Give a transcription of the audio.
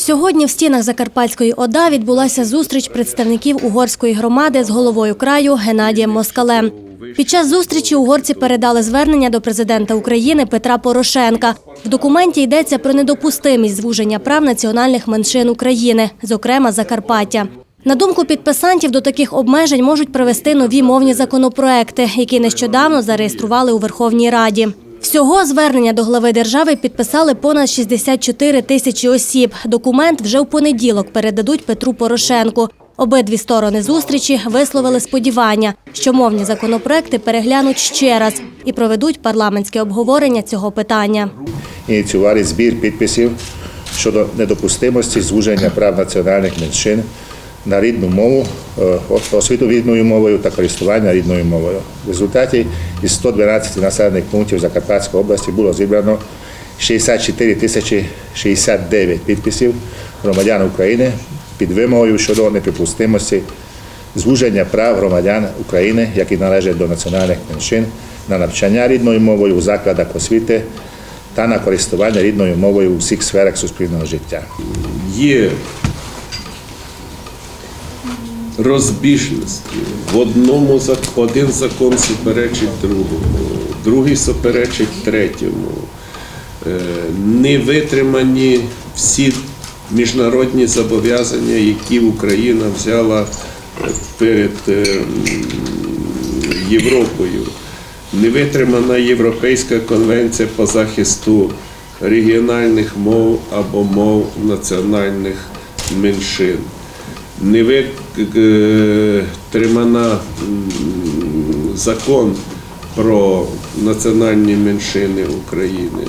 Сьогодні в стінах Закарпатської ОДА відбулася зустріч представників угорської громади з головою краю Геннадієм Москалем. Під час зустрічі угорці передали звернення до президента України Петра Порошенка. В документі йдеться про недопустимість звуження прав національних меншин України, зокрема Закарпаття. На думку підписантів, до таких обмежень можуть привести нові мовні законопроекти, які нещодавно зареєстрували у Верховній Раді. Всього звернення до глави держави підписали понад 64 тисячі осіб. Документ вже в понеділок передадуть Петру Порошенку. Обидві сторони зустрічі висловили сподівання, що мовні законопроекти переглянуть ще раз і проведуть парламентське обговорення цього питання. ініціювали збір підписів щодо недопустимості звуження прав національних меншин на рідну мову, е, освіту рідною мовою та користування рідною мовою. В результаті із 112 населених пунктів Закарпатської області було зібрано 64 тисячі 69 підписів громадян України під вимогою щодо неприпустимості звуження прав громадян України, які належать до національних меншин, на навчання рідною мовою у закладах освіти та на користування рідною мовою у всіх сферах суспільного життя. є розбіжності. В одному один закон суперечить другому, другий суперечить третьому. Е, Не витримані всі міжнародні зобов'язання, які Україна взяла перед е, Європою. Не витримана Європейська конвенція по захисту регіональних мов або мов національних меншин. Не витримана закон про національні меншини України.